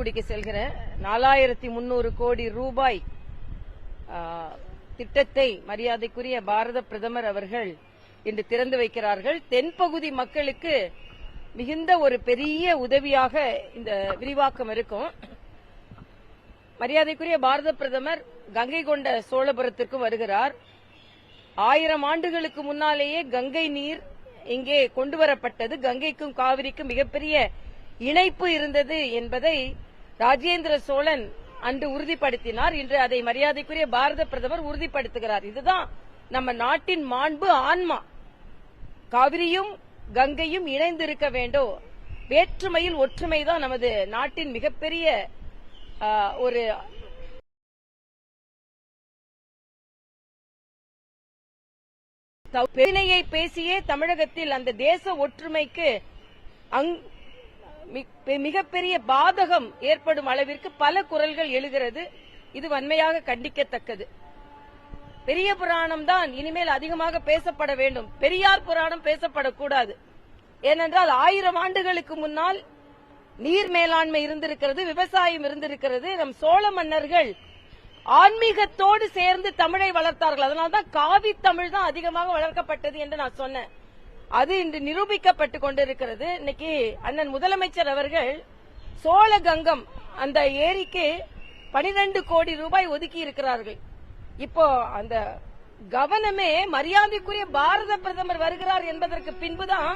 குடிக்க செல்கிற நாலாயிரத்தி முன்னூறு கோடி ரூபாய் திட்டத்தை மரியாதைக்குரிய பாரத பிரதமர் அவர்கள் இன்று திறந்து வைக்கிறார்கள். தென்பகுதி மக்களுக்கு மிகுந்த ஒரு பெரிய உதவியாக இந்த விரிவாக்கம் இருக்கும். மரியாதைக்குரிய பாரத பிரதமர் கங்கை கொண்ட சோழபுரத்திற்கு வருகிறார். ஆயிரம் ஆண்டுகளுக்கு முன்னாலேயே கங்கை நீர் இங்கே கொண்டு வரப்பட்டது. கங்கைக்கும் காவிரிக்கும் மிகப்பெரிய இணைப்பு இருந்தது என்பதை ராஜேந்திர சோழன் அன்று உறுதிப்படுத்தினார். இன்று அதை மரியாதைக்குரிய பாரத பிரதமர் உறுதிப்படுத்துகிறார். இதுதான் நம்ம நாட்டின் மாண்பு ஆன்மா. காவிரியும் கங்கையும் இணைந்து இருக்க வேண்டும். வேற்றுமையில் ஒற்றுமை தான் நமது நாட்டின் மிகப்பெரிய ஒரு பெருமையை பேசியே தமிழகத்தில் அந்த தேச ஒற்றுமைக்கு அங்- மிகப்பெரிய பாதகம் ஏற்படும் அளவிற்கு பல குரல்கள் எழுகிறது. இது வன்மையாக கண்டிக்கத்தக்கது. பெரிய புராணம் தான் இனிமேல் அதிகமாக பேசப்பட வேண்டும். பெரியார் புராணம் பேசப்படக்கூடாது. ஏனென்றால் ஆயிரம் ஆண்டுகளுக்கு முன்னால் நீர் மேலாண்மை இருந்திருக்கிறது விவசாயம் இருந்திருக்கிறது. நம் சோழ மன்னர்கள் ஆன்மீகத்தோடு சேர்ந்து தமிழை வளர்த்தார்கள். அதனால்தான் காவி தமிழ் தான் அதிகமாக வளர்க்கப்பட்டது என்று நான் சொன்னேன். அது இன்று நிரூபிக்கப்பட்டு கொண்டிருக்கிறது. இன்னைக்கு அண்ணன் முதலமைச்சர் அவர்கள் சோழ கங்கம் அந்த ஏரிக்கு 12 கோடி ரூபாய் ஒதுக்கி இருக்கிறார்கள். இப்போ அந்த கவனமே மரியாதைக்குரிய பாரத பிரதமர் வருகிறார் என்பதற்கு பின்புதான்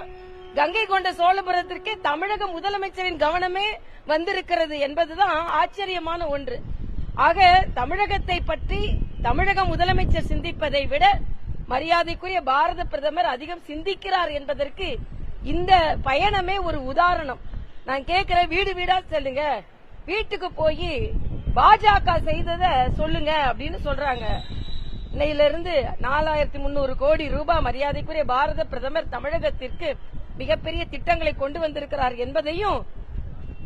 கங்கை கொண்ட சோழபுரத்திற்கே தமிழக முதலமைச்சரின் கவனமே வந்திருக்கிறது என்பதுதான் ஆச்சரியமான ஒன்று. ஆக தமிழகத்தை பற்றி தமிழக முதலமைச்சர் சிந்திப்பதை விட மரியாதைக்குரிய பாரத பிரதமர் அதிகம் சிந்திக்கிறார் என்பதற்கு இந்த பயணமே ஒரு உதாரணம். நான் கேட்கிறேன் வீடு வீடா செல்லுங்க. வீட்டுக்கு போய் பாஜக செய்ததை சொல்லுங்க அப்படின்னு சொல்றாங்க. இன்னையில இருந்து நாலாயிரத்தி முன்னூறு கோடி ரூபாய் மரியாதைக்குரிய பாரத பிரதமர் தமிழகத்திற்கு மிகப்பெரிய திட்டங்களை கொண்டு வந்திருக்கிறார் என்பதையும்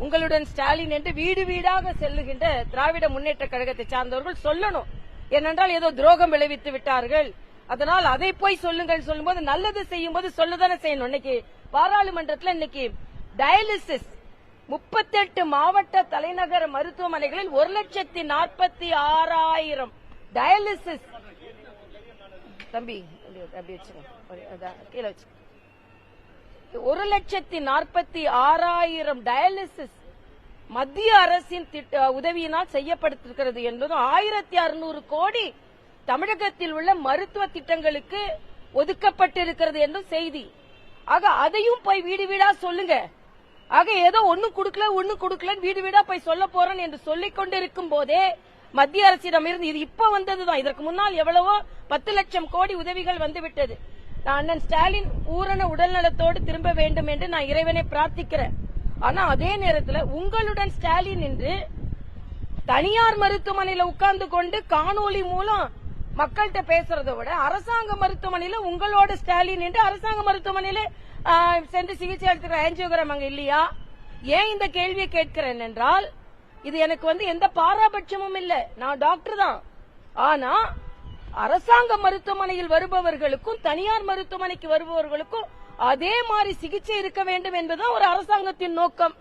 உங்களுடன் ஸ்டாலின் என்று வீடு வீடாக செல்லுகின்ற திராவிட முன்னேற்ற கழகத்தை சார்ந்தவர்கள் சொல்லணும். ஏனென்றால் ஏதோ துரோகம் விளைவித்து விட்டார்கள். அதனால் அதை போய் சொல்லுங்கள் சொல்லும்போது நல்லது செய்யும் போது சொல்லதானே செய்யணும். இன்னைக்கு பாராளுமன்றத்தில் இன்னைக்கு டயாலிசிஸ் முப்பத்தெட்டு மாவட்ட தலைநகர மருத்துவமனைகளில் ஒரு லட்சத்தி நாற்பத்தி ஆறாயிரம் டயாலிசிஸ். தம்பி அப்படி வச்சுக்கோ. ஒரு- கீழே ஒரு லட்சத்தி நாற்பத்தி ஆறாயிரம் டயாலிசிஸ் மத்திய அரசின் திட்ட உதவியினால் செய்யப்பட்டிருக்கிறது என்பதும் ஆயிரத்தி அறுநூறு கோடி தமிழகத்தில் உள்ள மருத்துவ திட்டங்களுக்கு ஒதுக்கப்பட்டிருக்கிறது என்றும் செய்தி. ஆக அதையும் போய் வீடு வீடா சொல்லுங்க. ஆக ஏதோ ஒன்னும் கொடுக்கல ஒன்னும் கொடுக்கலன்னு வீடு வீடா போய் சொல்ல போறேன் என்று சொல்லிக் கொண்டிருக்கும் போதே மத்திய அரசிடம் இருந்து இது இப்ப வந்ததுதான். இதற்கு முன்னால் எவ்வளவோ பத்து லட்சம் கோடி உதவிகள் வந்துவிட்டது. நான் அண்ணன் ஸ்டாலின் பூரண உடல்நலத்தோடு திரும்ப வேண்டும் என்று நான் இறைவனை பிரார்த்திக்கிறேன். ஆனா அதே நேரத்தில் உங்களுடன் ஸ்டாலின் என்று தனியார் மருத்துவமனையில உட்கார்ந்து கொண்டு காணொளி மூலம் மக்கள்கிட்ட பேசுறதை விட அரசாங்க மருத்துவமனையில உங்களோட ஸ்டாலின் என்று அரசாங்க மருத்துவமனையில சென்று சிகிச்சை அளிக்கிற ஆஞ்சியோகிராம் அங்க இல்லையா? ஏன் இந்த கேள்வியை கேட்கிறேன் என்றால் இது எனக்கு வந்து எந்த பாராபட்சமும் இல்ல. நான் டாக்டர் தான். ஆனா அரசாங்க மருத்துவமனையில் வருபவர்களுக்கும் தனியார் மருத்துவமனைக்கு வருபவர்களுக்கும் அதே மாதிரி சிகிச்சை இருக்க வேண்டும் என்பதுதான் ஒரு அரசாங்கத்தின் நோக்கம்.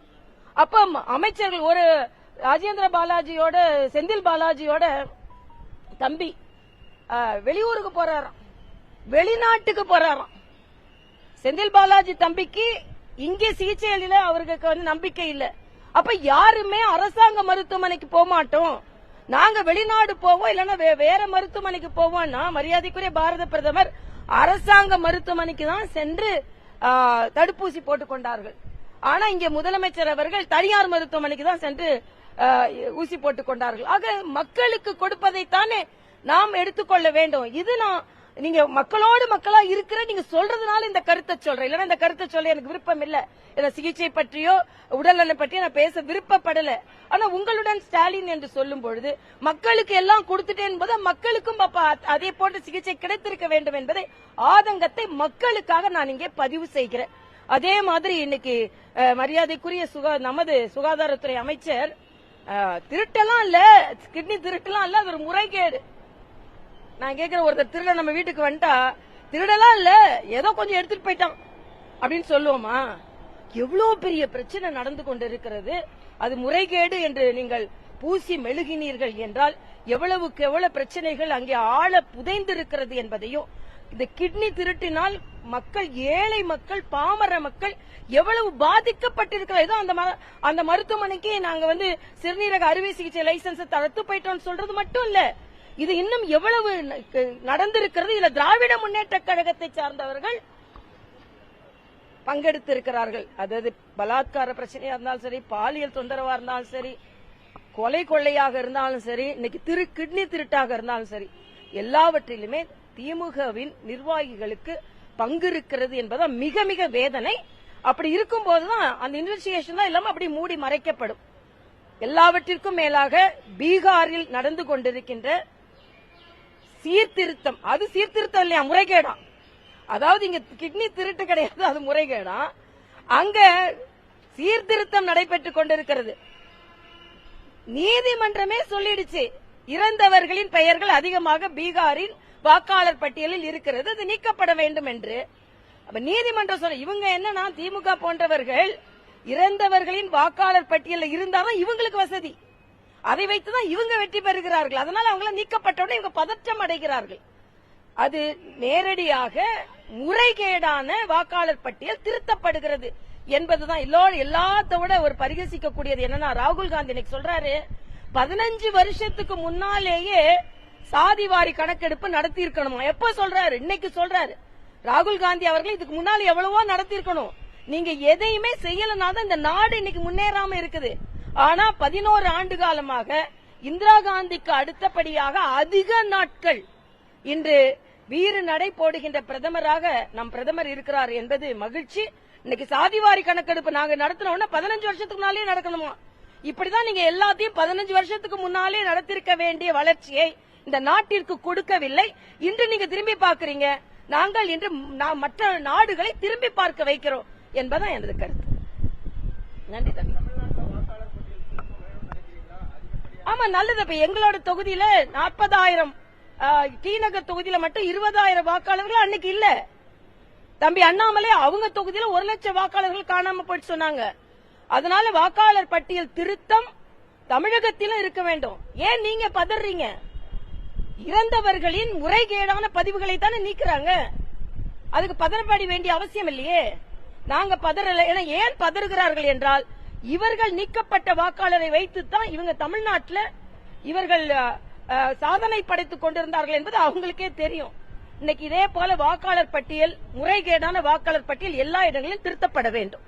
அப்ப அமைச்சர்கள் ஒரு ராஜேந்திர பாலாஜியோட செந்தில் பாலாஜியோட தம்பி வெளியூருக்கு போறாராம். வெளிநாட்டுக்கு போறாராம். செந்தில் பாலாஜி தம்பிக்கு இங்கே சிகிச்சை அளில அவருக்கு வந்து நம்பிக்கை இல்ல. அப்ப யாருமே அரசாங்க மருத்துவமனைக்கு போக மாட்டோம். நாங்க வெளிநாடு போவோம் இல்லன்னா வே- வேற மருத்துவமனைக்கு போவோம்னா மரியாதைக்குரிய பாரத பிரதமர் அரசாங்க மருத்துவமனைக்கு தான் சென்று தடுப்பூசி போட்டுக் கொண்டார்கள். ஆனா இங்க முதலமைச்சர் அவர்கள் தனியார் மருத்துவமனைக்கு தான் சென்று ஊசி போட்டுக் கொண்டார்கள். ஆக மக்களுக்கு கொடுப்பதைத்தானே நாம் எடுத்துக்கொள்ள வேண்டும். இது நான் நீங்க மக்களோடு மக்களா இருக்கிற நீங்க சொல்றதுனால இந்த கருத்தை சொல்றேன். இல்லைன்னா இந்த கருத்தை சொல்ல எனக்கு விருப்பம் இல்ல. இந்த சிகிச்சை பற்றியோ உடல்நலம் பற்றியோ நான் பேச விருப்பப்படல. ஆனா உங்களுடன் ஸ்டாலின் என்று சொல்லும் பொழுது மக்களுக்கு எல்லாம் கொடுத்துட்டேன் போது மக்களுக்கும் அப்ப அதே போன்ற சிகிச்சை கிடைத்திருக்க வேண்டும் என்பதை ஆதங்கத்தை மக்களுக்காக நான் இங்கே பதிவு செய்கிறேன். அதே மாதிரி இன்னைக்கு மரியாதைக்குரிய சுகா நமது சுகாதாரத்துறை அமைச்சர் திருட்டெல்லாம் இல்ல. கிட்னி திருட்டெல்லாம் இல்ல. அது ஒரு முறைகேடு. நான் கேக்குற ஒருத்தர் திருட நம்ம வீட்டுக்கு வந்துட்டா திருடலாம் இல்ல ஏதோ கொஞ்சம் எடுத்துட்டு போயிட்டான் அப்படின்னு சொல்லுவோமா? எவ்வளவு பெரிய பிரச்சனை நடந்து கொண்டிருக்கிறது. அது முறைகேடு என்று நீங்கள் பூசி மெழுகினீர்கள் என்றால் எவ்வளவுக்கு எவ்வளவு பிரச்சனைகள் அங்கே ஆழ புதைந்திருக்கிறது என்பதையும் இந்த கிட்னி திருட்டினால் மக்கள் ஏழை மக்கள் பாமர மக்கள் எவ்வளவு பாதிக்கப்பட்டிருக்கிறதோ ஏதோ அந்த ம- அந்த மருத்துவமனைக்கு நாங்க வந்து சிறுநீரக அறுவை சிகிச்சை லைசன்ஸ் தடுத்து போயிட்டோம்னு சொல்றது மட்டும் இல்ல. இது இன்னும் எவ்வளவு ந- க- நடந்திருக்கிறது? இதுல திராவிட முன்னேற்ற கழகத்தை சார்ந்தவர்கள் பங்கெடுத்திருக்கிறார்கள். அதாவது பலாத்கார பிரச்சனையா இருந்தாலும் சரி பாலியல் தொந்தரவா இருந்தாலும் சரி கொலை கொள்ளையாக இருந்தாலும் சரி இன்னைக்கு திரு கிட்னி திருட்டாக இருந்தாலும் சரி எல்லாவற்றிலுமே திமுகவின் நிர்வாகிகளுக்கு பங்கு இருக்கிறது என்பதுதான் மிக மிக வேதனை. அப்படி இருக்கும் போதுதான் அந்த இன்வெஸ்டிகேஷன் தான் இல்லாம அப்படி மூடி மறைக்கப்படும். எல்லாவற்றிற்கும் மேலாக பீகாரில் நடந்து கொண்டிருக்கின்ற சீர்திருத்தம். அது சீர்திருத்தம் இல்லையா? முறைகேடா. அதாவது இங்க கிட்னி திருட்டு கிடையாது அது முறைகேடா. அங்க சீர்திருத்தம் நடைபெற்றுக் கொண்டிருக்கிறது. நீதிமன்றமே சொல்லிடுச்சு. இறந்தவர்களின் பெயர்கள் அதிகமாக பீகாரின் வாக்காளர் பட்டியலில் இருக்கிறது. அது நீக்கப்பட வேண்டும் என்று. அப்ப நீதிமன்றம் சொல்ல இவங்க என்னன்னா திமுக போன்றவர்கள் இறந்தவர்களின் வாக்காளர் பட்டியலில் இருந்தாதான் இவங்களுக்கு வசதி. அதை வைத்துதான் இவங்க வெற்றி பெறுகிறார்கள். அதனால அவங்கள நீக்கப்பட்டவுடனே இவங்க பதற்றம் அடைகிறார்கள். அது நேரடியாக முறைகேடான வாக்காளர் பட்டியல் திருத்தப்படுகிறது என்பதுதான் எல்லோரும் எல்லாத்த ஒரு பரிகசிக்க கூடியது என்னன்னா ராகுல் காந்தி. இன்னைக்கு சொல்றாரு பதினஞ்சு வருஷத்துக்கு முன்னாலேயே சாதிவாரி கணக்கெடுப்பு நடத்தி இருக்கணுமா எப்ப சொல்றாரு? இன்னைக்கு சொல்றாரு. ராகுல் காந்தி அவர்கள் இதுக்கு முன்னால எவ்வளவோ நடத்தி இருக்கணும் நீங்க எதையுமே செய்யலனா தான் இந்த நாடு இன்னைக்கு முன்னேறாம இருக்குது. ஆனா பதினோரு ஆண்டு காலமாக இந்திரா காந்திக்கு அடுத்தபடியாக அதிக நாட்கள் இன்று வீறு நடை போடுகின்ற பிரதமராக நம் பிரதமர் இருக்கிறார் என்பது மகிழ்ச்சி. இன்னைக்கு சாதிவாரி கணக்கெடுப்பு நாங்க நடத்தினோம்னா பதினஞ்சு வருஷத்துக்கு முன்னாலே நடக்கணுமா? இப்படிதான் நீங்க எல்லாத்தையும் பதினஞ்சு வருஷத்துக்கு முன்னாலே நடத்திருக்க வேண்டிய வளர்ச்சியை இந்த நாட்டிற்கு கொடுக்கவில்லை. இன்று நீங்க திரும்பி பார்க்கறீங்க. நாங்கள் இன்று மற்ற நாடுகளை திரும்பி பார்க்க வைக்கிறோம் என்பதான் எனது கருத்து. நன்றி தம்பி. ஆமா நல்லது. இப்ப எங்களோட தொகுதியில நாற்பதாயிரம் டி நகர் தொகுதியில மட்டும் இருபதாயிரம் வாக்காளர்கள் அன்னைக்கு இல்ல. தம்பி அண்ணாமலை அவங்க தொகுதியில ஒரு லட்சம் வாக்காளர்கள் காணாம போயிட்டு சொன்னாங்க. அதனால வாக்காளர் பட்டியல் திருத்தம் தமிழகத்திலும் இருக்க வேண்டும். ஏன் நீங்க பதறீங்க? இறந்தவர்களின் முறைகேடான பதிவுகளை தானே நீக்குறாங்க. அதுக்கு பதறப்படி வேண்டிய அவசியம் இல்லையே. நாங்க பதறல. ஏன்னா ஏன் பதறுகிறார்கள் என்றால் இவர்கள் நீக்கப்பட்ட வாக்காளரை வைத்துத்தான் இவங்க தமிழ்நாட்டில் இவர்கள் சாதனை படைத்துக் கொண்டிருந்தார்கள் என்பது அவங்களுக்கே தெரியும். இன்னைக்கு இதே போல வாக்காளர் பட்டியல் முறைகேடான வாக்காளர் பட்டியல் எல்லா இடங்களிலும் திருத்தப்பட வேண்டும்.